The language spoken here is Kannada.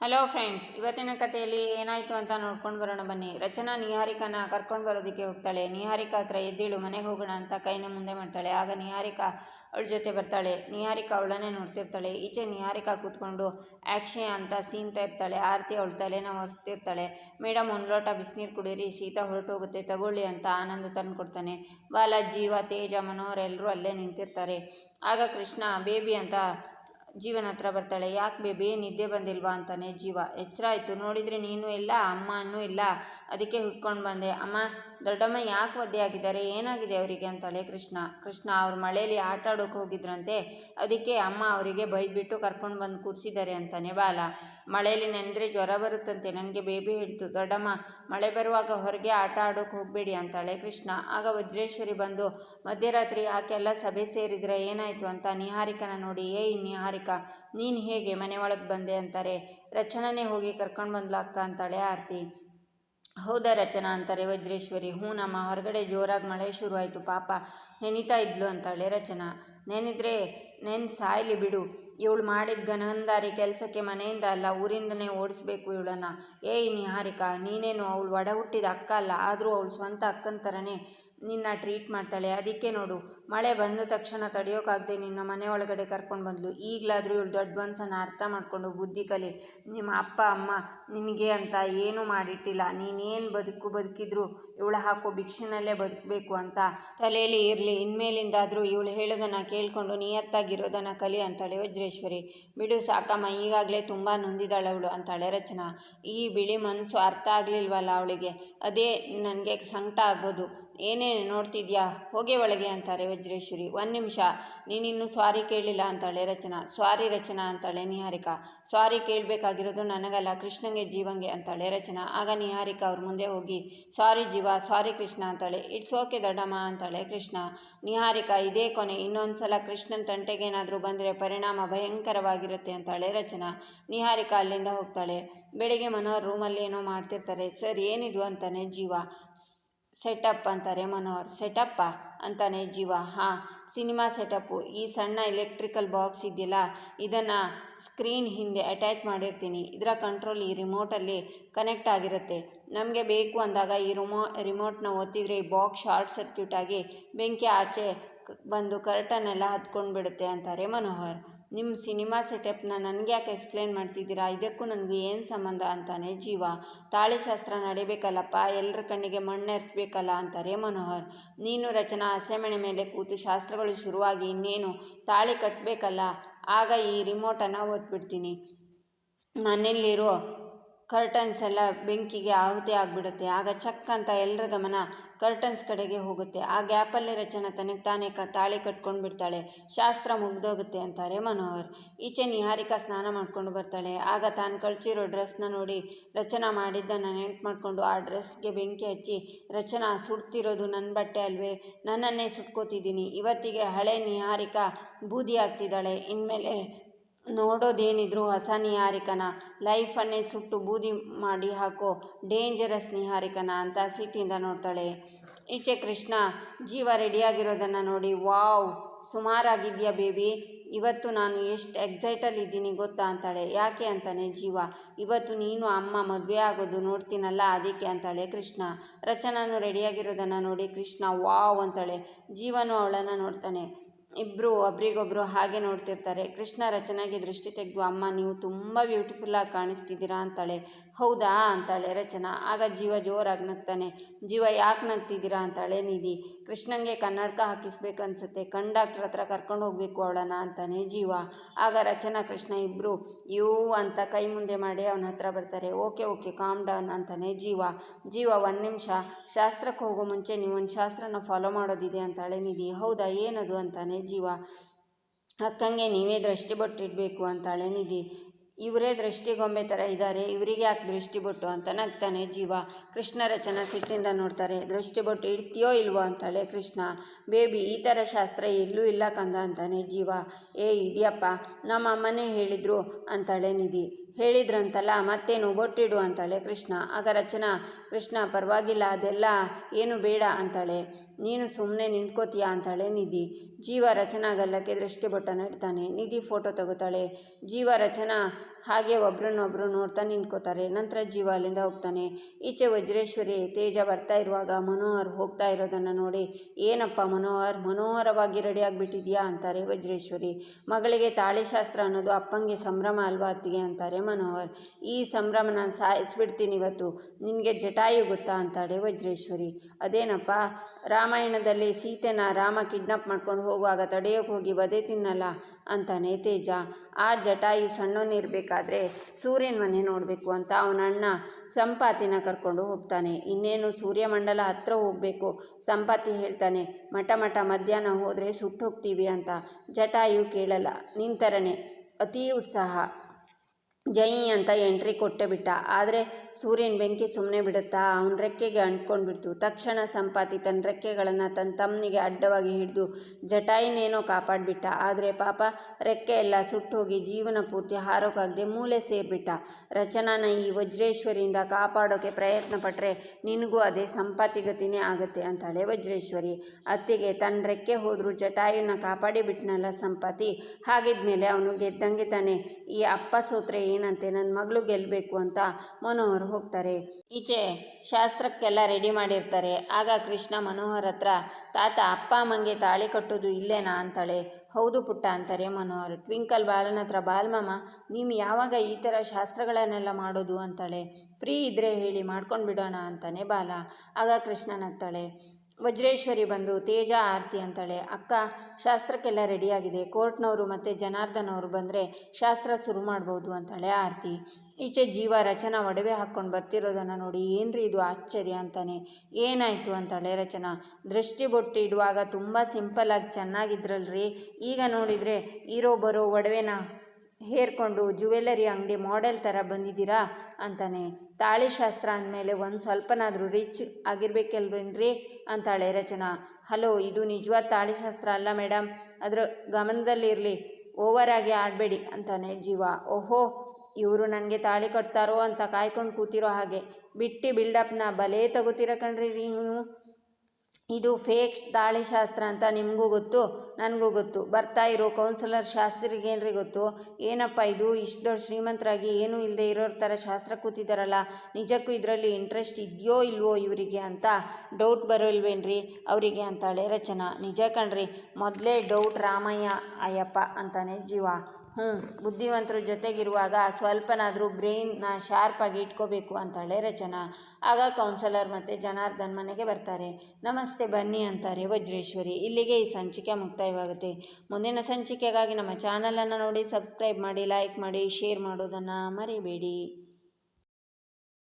ಹಲೋ ಫ್ರೆಂಡ್ಸ್ ಇವತ್ತಿನ ಕಥೆಯಲ್ಲಿ ಏನಾಯಿತು ಅಂತ ನೋಡ್ಕೊಂಡು ಬರೋಣ ಬನ್ನಿ. ರಚನಾ ನಿಹಾರಿಕನ ಕರ್ಕೊಂಡು ಬರೋದಕ್ಕೆ ಹೋಗ್ತಾಳೆ. ನಿಹಾರಿಕಾ ಹತ್ರ ಎದ್ದೇಳು, ಮನೆಗೆ ಹೋಗೋಣ ಅಂತ ಕೈನ ಮುಂದೆ ಮಾಡ್ತಾಳೆ. ಆಗ ನಿಹಾರಿಕಾ ಅವಳ ಜೊತೆ ಬರ್ತಾಳೆ. ನಿಹಾರಿಕಾ ಅವಳನ್ನೇ ನೋಡ್ತಿರ್ತಾಳೆ. ಈಚೆ ನಿಹಾರಿಕಾ ಕೂತ್ಕೊಂಡು ಆಕ್ಷೆ ಅಂತ ಸೀನ್ತಾ ಇರ್ತಾಳೆ ಆರತಿ ಅವಳ ತಲೆನ ಹೊಸ್ತಿರ್ತಾಳೆ ಮೇಡಮ್ ಒಂದು ಲೋಟ ಬಿಸಿನೀರು ಕುಡೀರಿ. ಶೀತ ಹೊರಟೋಗುತ್ತೆ. ತಗೊಳ್ಳಿ ಅಂತ ಆನಂದ ತಂದು ಕೊಡ್ತಾನೆ. ಬಾಲ ಜೀವ ತೇಜ, ಮನೋಹರ್ ಎಲ್ಲರೂ ಅಲ್ಲೇ ನಿಂತಿರ್ತಾರೆ. ಆಗ ಕೃಷ್ಣ, ಬೇಬಿ ಅಂತ ಜೀವನ ಹತ್ರ ಬರ್ತಾಳೆ. ಯಾಕೆ ಬೇಬಿ, ನಿದ್ದೆ ಬಂದಿಲ್ವಾ ಅಂತಾನೆ ಜೀವ. ಎಚ್ಚರ ಆಯಿತು ನೋಡಿದರೆ ನೀನು ಇಲ್ಲ ಅಮ್ಮನೂ ಇಲ್ಲ. ಅದಕ್ಕೆ ಹುಡ್ಕೊಂಡು ಬಂದೆ. ಅಮ್ಮ ದೊಡ್ಡಮ್ಮ ಯಾಕೆ ಒದ್ದೆ ಆಗಿದ್ದಾರೆ ಏನಾಗಿದೆ ಅವರಿಗೆ ಅಂತಾಳೆ ಕೃಷ್ಣ. ಕೃಷ್ಣ ಅವ್ರ ಮಳೆಯಲ್ಲಿ ಆಟ ಆಡೋಕೆ ಹೋಗಿದ್ರಂತೆ. ಅದಕ್ಕೆ ಅಮ್ಮ ಅವರಿಗೆ ಬೈದ್ಬಿಟ್ಟು ಕರ್ಕೊಂಡು ಬಂದು ಕೂರಿಸಿದ್ದಾರೆ ಅಂತಾನೆ ಬಾಲ. ಮಳೆಯಲ್ಲಿ ನೆನೆದ್ರೆ ಜ್ವರ ಬರುತ್ತಂತೆ, ನನಗೆ ಬೇಬಿ ಹಿಡಿತು ದೊಡ್ಡಮ್ಮ, ಮಳೆ ಬರುವಾಗ ಹೊರಗೆ ಆಟ ಆಡೋಕೆ ಹೋಗಬೇಡಿ ಅಂತಾಳೆ ಕೃಷ್ಣ. ಆಗ ವಜ್ರೇಶ್ವರಿ ಬಂದು, ಮಧ್ಯರಾತ್ರಿ ಯಾಕೆಲ್ಲ ಸಭೆ ಸೇರಿದ್ರೆ ಏನಾಯಿತು ಅಂತ ನಿಹಾರಿಕನ ನೋಡಿ ಏಯ್ ನಿಹಾರಿಕಾ, ನೀನು ಹೇಗೆ ಮನೆ ಒಳಗೆ ಬಂದೆ? ಅಂತಾರೆ. ರಚನನೇ ಹೋಗಿ ಕರ್ಕೊಂಡು ಬಂದ್ಲು ಅಕ್ಕ ಅಂತಾಳೆ ಆರತಿ. ಹೌದಾ ರಚನಾ ಅಂತಾರೆ ವಜ್ರೇಶ್ವರಿ. ಹ್ಞೂ ನಮ್ಮ ಹೊರಗಡೆ ಜೋರಾಗಿ ಮಳೆ ಶುರುವಾಯಿತು. ಪಾಪ, ನೆನೀತಾ ಇದ್ಲು ಅಂತಾಳೆ ರಚನಾ. ನೆನೆದ್ರೆ ನೆನ್ ಸಾಯ್ಲಿ ಬಿಡು. ಇವಳು ಮಾಡಿದ ಗನಂದಾರಿ ಕೆಲಸಕ್ಕೆ ಮನೆಯಿಂದ ಅಲ್ಲ, ಊರಿಂದನೇ ಓಡಿಸ್ಬೇಕು ಇವಳನ್ನು. ಏಯ್ ನಿಹಾರಿಕಾ, ನೀನೇನು ಅವಳು ಒಡ ಹುಟ್ಟಿದ ಅಕ್ಕ ಅಲ್ಲ? ಆದರೂ ಅವಳು ಸ್ವಂತ ಅಕ್ಕನ ಥರನೇ ನಿನ್ನ ಟ್ರೀಟ್ ಮಾಡ್ತಾಳೆ. ಅದಕ್ಕೆ ನೋಡು, ಮಳೆ ಬಂದ ತಕ್ಷಣ ತಡೆಯೋಕ್ಕಾಗದೆ ನಿನ್ನ ಮನೆ ಒಳಗಡೆ ಕರ್ಕೊಂಡು ಬಂದಳು ಈಗಲಾದರೂ ಇವಳು ದೊಡ್ಡ ಮನ್ಸನ್ನು ಅರ್ಥ ಮಾಡಿಕೊಂಡು ಬುದ್ಧಿ ಕಲಿ. ನಿಮ್ಮ ಅಪ್ಪ, ಅಮ್ಮ ನಿನಗೆ ಅಂತ ಏನೂ ಮಾಡಿಟ್ಟಿಲ್ಲ. ನೀನೇನು ಬದುಕು ಬದುಕಿದ್ರು ಇವಳು ಹಾಕೋ ಭಿಕ್ಷೆನಲ್ಲೇ ಬದುಕಬೇಕು ಅಂತ ತಲೆಯಲ್ಲಿ ಇರಲಿ. ಇನ್ಮೇಲಿಂದಾದರೂ ಇವಳು ಹೇಳೋದನ್ನು ಕೇಳಿಕೊಂಡು ನಿಯತ್ತಾಗಿರೋದನ್ನು ಕಲಿ ಅಂತಾಳೆ ವಜ್ರೇಶ್ವರಿ. ಬಿಡು ಸಾಕಮ್ಮ, ಈಗಾಗಲೇ ತುಂಬ ನೊಂದಿದ್ದಾಳೆ ಅವಳು ಅಂತಾಳೆ ರಚನಾ. ಈ ಬಿಳಿ ಮನಸ್ಸು ಅರ್ಥ ಆಗಲಿಲ್ವಲ್ಲ ಅವಳಿಗೆ? ಅದೇ ನನಗೆ ಸಂಕಟ ಆಗೋದು. ಏನೇನು ನೋಡ್ತಿದ್ಯಾ? ಹೋಗಿ ಒಳಗೆ ಅಂತಾರೆ ವಜ್ರೇಶ್ವರಿ. ಒಂದು ನಿಮಿಷ. ನೀನಿನ್ನು ಸ್ವಾರಿ ಕೇಳಿಲ್ಲ ಅಂತಾಳೆ ರಚನಾ. ಸ್ವಾರಿ ರಚನಾ ಅಂತಾಳೆ ನಿಹಾರಿಕಾ. ಸ್ವಾರಿ ಕೇಳಬೇಕಾಗಿರೋದು ನನಗಲ್ಲ, ಕೃಷ್ಣಂಗೆ ಜೀವಂಗೆ ಅಂತಾಳೆ ರಚನಾ. ಆಗ ನಿಹಾರಿಕಾ ಅವ್ರ ಮುಂದೆ ಹೋಗಿ ಸಾರಿ ಜೀವ ಸಾರಿ ಕೃಷ್ಣ ಅಂತಾಳೆ. ಇಟ್ಸ್ ಓಕೆ ದೊಡ್ಡಮ್ಮ ಅಂತಾಳೆ ಕೃಷ್ಣ. ನಿಹಾರಿಕಾ, ಇದೇ ಕೊನೆ. ಇನ್ನೊಂದು ಸಲ ಕೃಷ್ಣನ ತಂಟೆಗೇನಾದರೂ ಬಂದರೆ ಪರಿಣಾಮ ಭಯಂಕರವಾಗಿರುತ್ತೆ ಅಂತಾಳೆ ರಚನಾ. ನಿಹಾರಿಕಾ ಅಲ್ಲಿಂದ ಹೋಗ್ತಾಳೆ. ಬೆಳಿಗ್ಗೆ ಮನೋಹರ್ ರೂಮಲ್ಲಿ ಏನೋ ಮಾಡ್ತಿರ್ತಾರೆ. ಸರ್, ಏನಿದು? ಅಂತಾನೆ ಜೀವ. ಸೆಟಪ್ ಅಂತಾರೆ ಮನೋಹರ್. ಸೆಟಪ್ಪಾ? ಅಂತಾನೆ ಜೀವ. ಹಾಂ, ಸಿನಿಮಾ ಸೆಟಪ್ಪು. ಈ ಸಣ್ಣ ಎಲೆಕ್ಟ್ರಿಕಲ್ ಬಾಕ್ಸ್ ಇದೆಯಲ್ಲ, ಇದನ್ನು ಸ್ಕ್ರೀನ್ ಹಿಂದೆ ಅಟ್ಯಾಚ್ ಮಾಡಿರ್ತೀನಿ. ಇದರ ಕಂಟ್ರೋಲ್ ಈ ರಿಮೋಟಲ್ಲಿ ಕನೆಕ್ಟ್ ಆಗಿರುತ್ತೆ. ನಮಗೆ ಬೇಕು ಅಂದಾಗ ಈ ರಿಮೋ, ರಿಮೋಟ್ನ ಒತ್ತಿದರೆ ಈ ಬಾಕ್ಸ್ ಶಾರ್ಟ್ ಸರ್ಕ್ಯೂಟ್ ಆಗಿ ಬೆಂಕಿ ಆಚೆ ಬಂದು ಕರ್ಟನ್ ಎಲ್ಲ ಹತ್ಕೊಂಡು ಬಿಡುತ್ತೆ ಅಂತಾರೆ ಮನೋಹರ್. ನಿಮ್ಮ ಸಿನಿಮಾ ಸೆಟಪ್ನ ನನಗೆ ಯಾಕೆ ಎಕ್ಸ್ಪ್ಲೇನ್ ಮಾಡ್ತಿದ್ದೀರಾ? ಇದಕ್ಕೂ ನನಗೆ ಏನು ಸಂಬಂಧ ಅಂತಾನೆ ಜೀವ. ತಾಳಿಶಾಸ್ತ್ರ ನಡಿಬೇಕಲ್ಲಪ್ಪ ಎಲ್ಲರ ಕಣ್ಣಿಗೆ ಮಣ್ಣು ಎರ್ಚಬೇಕಲ್ಲ ಅಂತಾರೆ ಮನೋಹರ್. ನೀನು ರಚನಾ ಹಸೆಮಣೆ ಮೇಲೆ ಕೂತು ಶಾಸ್ತ್ರಗಳು ಶುರುವಾಗಿ ಇನ್ನೇನು ತಾಳಿ ಕಟ್ಟಬೇಕಲ್ಲ ಆಗ ಈ ರಿಮೋಟನ್ನು ಓದ್ಬಿಡ್ತೀನಿ. ಮನೆಯಲ್ಲಿರೋ ಕರ್ಟನ್ಸ್ ಎಲ್ಲ ಬೆಂಕಿಗೆ ಆಹುತಿ ಆಗಿಬಿಡುತ್ತೆ. ಆಗ ಚಕ್ ಅಂತ ಎಲ್ಲರ ಗಮನ ಕರ್ಟನ್ಸ್ ಕಡೆಗೆ ಹೋಗುತ್ತೆ. ಆ ಗ್ಯಾಪಲ್ಲಿ ರಚನ ತನಗೆ ತಾನೇ ಕ ತಾಳಿ ಕಟ್ಕೊಂಡು ಬಿಡ್ತಾಳೆ. ಶಾಸ್ತ್ರ ಮುಗ್ದೋಗುತ್ತೆ ಅಂತಾರೆ ಮನೋಹರ್. ಈಚೆ ನಿಹಾರಿಕಾ ಸ್ನಾನ ಮಾಡ್ಕೊಂಡು ಬರ್ತಾಳೆ. ಆಗ ತಾನು ಕಳ್ಚಿರೋ ಡ್ರೆಸ್ನ ನೋಡಿ ರಚನಾ ಮಾಡಿದ್ದನ್ನು ನೆನ್ಪು ಮಾಡಿಕೊಂಡು ಆ ಡ್ರೆಸ್ಗೆ ಬೆಂಕಿ ಹಚ್ಚಿ, ರಚನಾ, ಸುಡ್ತಿರೋದು ನನ್ನ ಬಟ್ಟೆ ಅಲ್ವೇ? ನನ್ನನ್ನೇ ಸುಟ್ಕೋತಿದ್ದೀನಿ ಇವತ್ತಿಗೆ ಹಳೆ ನಿಹಾರಿಕಾ ಬೂದಿ ಆಗ್ತಿದ್ದಾಳೆ. ಇನ್ಮೇಲೆ ನೋಡೋದೇನಿದ್ರು ಹೊಸ ನಿಹಾರಿಕನ? ಲೈಫನ್ನೇ ಸುಟ್ಟು ಬೂದಿ ಮಾಡಿ ಹಾಕೋ ಡೇಂಜರಸ್ ನಿಹಾರಿಕನ ಅಂತ ಸಿಟಿಯಿಂದ ನೋಡ್ತಾಳೆ. ಈಚೆ ಕೃಷ್ಣ, ಜೀವ ರೆಡಿಯಾಗಿರೋದನ್ನು ನೋಡಿ, ವಾವ್, ಸುಮಾರಾಗಿದೆಯಾ ಬೇಬಿ? ಇವತ್ತು ನಾನು ಎಷ್ಟು ಎಕ್ಸೈಟಲ್ಲಿ ಇದ್ದೀನಿ ಗೊತ್ತಾ? ಅಂತಾಳೆ. ಯಾಕೆ? ಅಂತಾನೆ ಜೀವ. ಇವತ್ತು ನೀನು ಅಮ್ಮ ಮದುವೆ ಆಗೋದು ನೋಡ್ತೀನಲ್ಲ, ಅದಕ್ಕೆ, ಅಂತಾಳೆ ಕೃಷ್ಣ. ರಚನಾನು ರೆಡಿಯಾಗಿರೋದನ್ನು ನೋಡಿ ಕೃಷ್ಣ, ವಾವ್, ಅಂತಾಳೆ. ಜೀವನು ಅವಳನ್ನು ನೋಡ್ತಾನೆ. ಇಬ್ಬರು ಒಬ್ರಿಗೊಬ್ಬರು ಹಾಗೆ ನೋಡ್ತಿರ್ತಾರೆ. ಕೃಷ್ಣ ರಚನಾಗೆ ದೃಷ್ಟಿ ತೆಗೆದು, ಅಮ್ಮ, ನೀವು ತುಂಬ ಬ್ಯೂಟಿಫುಲ್ಲಾಗಿ ಕಾಣಿಸ್ತಿದ್ದೀರಾ ಅಂತಾಳೆ. ಹೌದಾ ಅಂತಾಳೆ ರಚನಾ. ಆಗ ಜೀವ ಜೋರಾಗಿ ನಗ್ತಾನೆ. ಜೀವ ಯಾಕೆ ನಗ್ತಿದ್ದೀರಾ ಅಂತಾಳೆ ನಿಧಿ. ಕೃಷ್ಣಂಗೆ ಕನ್ನಡಕ ಹಾಕಿಸ್ಬೇಕನ್ಸುತ್ತೆ ಅನಿಸುತ್ತೆ. ಡಾಕ್ಟ್ರ್ ಹತ್ರ ಕರ್ಕೊಂಡು ಹೋಗಬೇಕು ಅವಳನ ಅಂತಾನೆ ಜೀವ. ಆಗ ರಚನಾ, ಕೃಷ್ಣ ಇಬ್ಬರು ಯೂ ಅಂತ ಕೈ ಮುಂದೆ ಮಾಡಿ ಅವನ ಹತ್ರ ಬರ್ತಾರೆ. ಓಕೆ ಓಕೆ ಕಾಮ್ ಡೌನ್ ಅಂತಾನೆ ಜೀವ. ಜೀವ, ಒಂದು ನಿಮಿಷ, ಶಾಸ್ತ್ರಕ್ಕೆ ಹೋಗೋ ಮುಂಚೆ ನೀವು ಒಂದು ಶಾಸ್ತ್ರನ ಫಾಲೋ ಮಾಡೋದಿದೆ ಅಂತಾಳೆ ನಿಧಿ. ಹೌದಾ, ಏನದು ಅಂತಾನೆ ಜೀವ. ಅಕ್ಕಂಗೆ ನೀವೇ ದೃಷ್ಟಿ ಬೊಟ್ಟಿಡಬೇಕು ಅಂತಾಳೆ ನಿಧಿ ಇವರೇ ದೃಷ್ಟಿಗೊಂಬೆ ಥರ ಇದ್ದಾರೆ ಇವರಿಗೆ ಯಾಕೆ ದೃಷ್ಟಿ ಬೊಟ್ಟು ಅಂತ ನಗ್ತಾನೆ ಜೀವ. ಕೃಷ್ಣ ರಚನಾ ಸಿಟ್ಟಿಂದ ನೋಡ್ತಾರೆ, ದೃಷ್ಟಿ ಬೊಟ್ಟು ಇಡ್ತೀಯೋ ಇಲ್ವೋ? ಅಂತಾಳೆ ಕೃಷ್ಣ. ಬೇಬಿ, ಈ ಥರ ಶಾಸ್ತ್ರ ಎಲ್ಲೂ ಇಲ್ಲ ಕಂದ ಅಂತಾನೆ ಜೀವ. ಏ, ಇದೆಯಪ್ಪ, ನಮ್ಮ ಅಮ್ಮನೇ ಹೇಳಿದರು ಅಂತಾಳೆ ನಿಧಿ. ಹೇಳಿದ್ರಂತಲ್ಲ, ಮತ್ತೇನು ಬೊಟ್ಟಿಡು ಅಂತಾಳೆ ಕೃಷ್ಣ. ಆಗ ರಚನಾ, ಕೃಷ್ಣ ಪರವಾಗಿಲ್ಲ, ಅದೆಲ್ಲ ಏನು ಬೇಡ ಅಂತಾಳೆ. ನೀನು ಸುಮ್ಮನೆ ನಿಂತ್ಕೋತೀಯಾ ಅಂತಾಳೆ ನಿಧಿ. ಜೀವ ರಚನಾ ಗಲ್ಲಕ್ಕೆ ದೃಷ್ಟಿ ಬೊಟ್ಟ ನೆಡ್ತಾನೆ ನಿಧಿ ಫೋಟೋ ತಗೋತಾಳೆ. ಜೀವ ರಚನಾ ಹಾಗೆ ಒಬ್ರನ್ನೊಬ್ರು ನೋಡ್ತಾ ನಿಂತ್ಕೋತಾರೆ. ನಂತರ ಜೀವ ಅಲ್ಲಿಂದ ಹೋಗ್ತಾನೆ. ಈಚೆ ವಜ್ರೇಶ್ವರಿ ತೇಜ ಬರ್ತಾ ಇರುವಾಗ ಮನೋಹರ್ ಹೋಗ್ತಾ ಇರೋದನ್ನು ನೋಡಿ, ಏನಪ್ಪ ಮನೋಹರ್, ಮನೋಹರವಾಗಿ ರೆಡಿ ಆಗಿಬಿಟ್ಟಿದ್ಯಾ? ಅಂತಾರೆ ವಜ್ರೇಶ್ವರಿ. ಮಗಳಿಗೆ ತಾಳಿಶಾಸ್ತ್ರ ಅನ್ನೋದು ಅಪ್ಪಂಗೆ ಸಂಭ್ರಮ ಅಲ್ವಾ ಅತ್ತಿಗೆ? ಅಂತಾರೆ ಮನೋಹರ್. ಈ ಸಂಭ್ರಮ ನಾನು ಸಾಯಿಸ್ಬಿಡ್ತೀನಿ ಇವತ್ತು. ನಿನಗೆ ಜಟಾಯು ಗೊತ್ತಾ? ಅಂತಾಳೆ ವಜ್ರೇಶ್ವರಿ. ಅದೇನಪ್ಪ? ರಾಮಾಯಣದಲ್ಲಿ ಸೀತೆನ ರಾಮ ಕಿಡ್ನಾಪ್ ಮಾಡ್ಕೊಂಡು ಹೋಗುವಾಗ ತಡೆಯೋಕೆ ಹೋಗಿ ವಧೆ ತಿನ್ನಲ್ಲ ಅಂತಾನೆ ತೇಜ ಆ ಜಟಾಯು ಸಣ್ಣವನಿರಬೇಕಾದ್ರೆ ಸೂರ್ಯನ ಮನೆ ನೋಡಬೇಕು ಅಂತ ಅವನ ಅಣ್ಣ ಸಂಪಾತಿನ ಕರ್ಕೊಂಡು ಹೋಗ್ತಾನೆ. ಇನ್ನೇನು ಸೂರ್ಯಮಂಡಲ ಹತ್ರ ಹೋಗಬೇಕು, ಸಂಪಾತಿ ಹೇಳ್ತಾನೆ, ಮಠ ಮಠ ಮಧ್ಯಾಹ್ನ ಹೋದರೆ ಸುಟ್ಟು ಹೋಗ್ತೀವಿ ಅಂತ ಜಟಾಯು ಕೇಳಲ್ಲ. ನಿಂತರನೆ ಅತೀ ಉತ್ಸಾಹ. ಜೈ ಅಂತ ಎಂಟ್ರಿ ಕೊಟ್ಟೆ ಬಿಟ್ಟ. ಆದರೆ ಸೂರ್ಯನ ಬೆಂಕಿ ಸುಮ್ಮನೆ ಬಿಡುತ್ತಾ, ಅವನ ರೆಕ್ಕೆಗೆ ಅಂಟ್ಕೊಂಡ್ಬಿಡ್ತು. ತಕ್ಷಣ ಸಂಪಾತಿ ತನ್ನ ರೆಕ್ಕೆಗಳನ್ನು ತನ್ನ ತಮ್ಮನಿಗೆ ಅಡ್ಡವಾಗಿ ಹಿಡಿದು ಜಟಾಯಿನೇನೋ ಕಾಪಾಡಿಬಿಟ್ಟ. ಆದರೆ ಪಾಪ ರೆಕ್ಕೆ ಎಲ್ಲ ಸುಟ್ಟೋಗಿ ಜೀವನ ಪೂರ್ತಿ ಹಾರೋಕ್ಕಾಗದೆ ಮೂಲೆ ಸೇರಿಬಿಟ್ಟ. ರಚನಾನ ಈ ವಜ್ರೇಶ್ವರಿಯಿಂದ ಕಾಪಾಡೋಕ್ಕೆ ಪ್ರಯತ್ನ ಪಟ್ಟರೆ ನಿನಗೂ ಅದೇ ಸಂಪಾತಿ ಗತಿನೇ ಆಗುತ್ತೆ ಅಂತಾಳೆ ವಜ್ರೇಶ್ವರಿ. ಅತ್ತಿಗೆ ತನ್ನ ರೆಕ್ಕೆ ಹೋದರೂ ಜಟಾಯಿನ ಕಾಪಾಡಿ ಬಿಟ್ನಲ್ಲ ಸಂಪಾತಿ. ಹಾಗಿದ್ಮೇಲೆ ಅವನು ಗೆದ್ದಂಗೆ ತಾನೆ. ಈ ಅಪ್ಪ ಸೋತ್ರೆ ಏನಂತೆ ನನ್ನ ಮಗಳು ಗೆಲ್ಲಬೇಕು ಅಂತ ಮನೋಹರ್ ಹೋಗ್ತಾರೆ. ಈಚೆ ಶಾಸ್ತ್ರಕ್ಕೆಲ್ಲ ರೆಡಿ ಮಾಡಿರ್ತಾರೆ. ಆಗ ಕೃಷ್ಣ ಮನೋಹರ್ ಹತ್ರ, ತಾತ, ಅಪ್ಪ ಅಮ್ಮಂಗೆ ತಾಳಿ ಕಟ್ಟೋದು ಇಲ್ಲೇನಾ? ಅಂತಾಳೆ. ಹೌದು ಪುಟ್ಟ, ಅಂತಾರೆ ಮನೋಹರ್. ಟ್ವಿಂಕಲ್ ಬಾಲನ ಹತ್ರ, ಬಾಲ್ಮಮ್ಮ, ನೀವು ಯಾವಾಗ ಈ ಥರ ಶಾಸ್ತ್ರಗಳನ್ನೆಲ್ಲ ಮಾಡೋದು? ಅಂತಾಳೆ. ಫ್ರೀ ಇದ್ದರೆ ಹೇಳಿ, ಮಾಡ್ಕೊಂಡು ಬಿಡೋಣ, ಅಂತಾನೆ ಬಾಲ. ಆಗ ಕೃಷ್ಣ ನಗ್ತಾಳೆ. ವಜ್ರೇಶ್ವರಿ ಬಂದು ತೇಜ ಆರತಿ ಅಂತಾಳೆ. ಅಕ್ಕ, ಶಾಸ್ತ್ರಕ್ಕೆಲ್ಲ ರೆಡಿಯಾಗಿದೆ. ಕೋರ್ಟ್ನವರು ಮತ್ತು ಜನಾರ್ದನವರು ಬಂದರೆ ಶಾಸ್ತ್ರ ಶುರು ಮಾಡ್ಬೋದು ಅಂತಾಳೆ ಆರತಿ. ಈಚೆ ಜೀವ ರಚನಾ ಒಡವೆ ಹಾಕ್ಕೊಂಡು ಬರ್ತಿರೋದನ್ನು ನೋಡಿ ಏನ್ರಿ ಇದು ಆಶ್ಚರ್ಯ ಅಂತಾನೆ. ಏನಾಯಿತು ಅಂತಾಳೆ ರಚನಾ. ದೃಷ್ಟಿ ಬೊಟ್ಟು ಇಡುವಾಗ ತುಂಬ ಸಿಂಪಲಾಗಿ ಚೆನ್ನಾಗಿದ್ರಲ್ರಿ. ಈಗ ನೋಡಿದರೆ ಇರೋ ಬರೋ ಒಡವೆನ ಹೇರ್ಕೊಂಡು ಜುವೆಲ್ಲರಿ ಅಂಗಡಿ ಮಾಡೆಲ್ ಥರ ಬಂದಿದ್ದೀರಾ ಅಂತಾನೆ. ತಾಳಿಶಾಸ್ತ್ರ ಅಂದಮೇಲೆ ಒಂದು ಸ್ವಲ್ಪನಾದರೂ ರಿಚ್ ಆಗಿರ್ಬೇಕಲ್ವೇನ್ರಿ ಅಂತಾಳೆ ರಚನಾ. ಹಲೋ, ಇದು ನಿಜವಾದ ತಾಳಿ ಶಾಸ್ತ್ರ ಅಲ್ಲ ಮೇಡಮ್ ಅದರ ಗಮನದಲ್ಲಿರಲಿ. ಆಗಿ ಆಡಬೇಡಿ, ಅಂತಾನೆ ಜೀವ. ಓಹೋ, ಇವರು ನನಗೆ ತಾಳಿ ಕಟ್ತಾರೋ ಅಂತ ಕಾಯ್ಕೊಂಡು ಕೂತಿರೋ ಹಾಗೆ. ಬಿಟ್ಟು ಬಿಲ್ಡಪ್ನ ಬಲೇ ತಗೋತೀರ ಕಣ್ರಿ ನೀವು? ಇದು ಫೇಕ್ ತಾಳಿಶಾಸ್ತ್ರ ಅಂತ ನಿಮಗೂ ಗೊತ್ತು, ನನಗೂ ಗೊತ್ತು. ಬರ್ತಾ ಇರೋ ಕೌನ್ಸಿಲರ್ ಶಾಸ್ತ್ರಿಗೇನ್ರಿ ಗೊತ್ತು? ಏನಪ್ಪ ಇದು? ಇಷ್ಟು ದೊಡ್ಡ ಶ್ರೀಮಂತರಾಗಿ ಏನೂ ಇಲ್ಲದೆ ಇರೋರ ಥರ ಶಾಸ್ತ್ರ ಕೂತಿದ್ದಾರಲ್ಲ ನಿಜಕ್ಕೂ ಇದರಲ್ಲಿ ಇಂಟ್ರೆಸ್ಟ್ ಇದೆಯೋ ಇಲ್ವೋ ಇವರಿಗೆ ಅಂತ ಡೌಟ್ ಬರೋಲ್ವೇನ್ರಿ? ಅವರಿಗೆ ಅಂತಾಳೆ ರಚನಾ. ನಿಜ ಕಣ್ರಿ, ಮೊದಲೇ ಡೌಟ್ ರಾಮಯ್ಯ, ಅಯ್ಯಪ್ಪ ಅಂತಾನೆ ಜೀವ. ಬುದ್ಧಿವಂತರ ಜೊತೆಗಿರುವಾಗ ಸ್ವಲ್ಪನಾದರೂ ಬ್ರೈನ್ನ ಶಾರ್ಪಾಗಿ ಇಟ್ಕೋಬೇಕು ಅಂತಾಳೆ ರಚನಾ. ಆಗ ಕೌನ್ಸಲರ್ ಮತ್ತು ಜನಾರ್ದನ್ ಮನೆಗೆ ಬರ್ತಾರೆ. ನಮಸ್ತೆ ಬನ್ನಿ ಅಂತಾರೆ ವಜ್ರೇಶ್ವರಿ. ಇಲ್ಲಿಗೆ ಈ ಸಂಚಿಕೆ ಮುಕ್ತಾಯವಾಗುತ್ತೆ. ಮುಂದಿನ ಸಂಚಿಕೆಗಾಗಿ ನಮ್ಮ ಚಾನಲನ್ನು ನೋಡಿ, ಸಬ್ಸ್ಕ್ರೈಬ್ ಮಾಡಿ, ಲೈಕ್ ಮಾಡಿ, ಶೇರ್ ಮಾಡೋದನ್ನು ಮರಿಬೇಡಿ.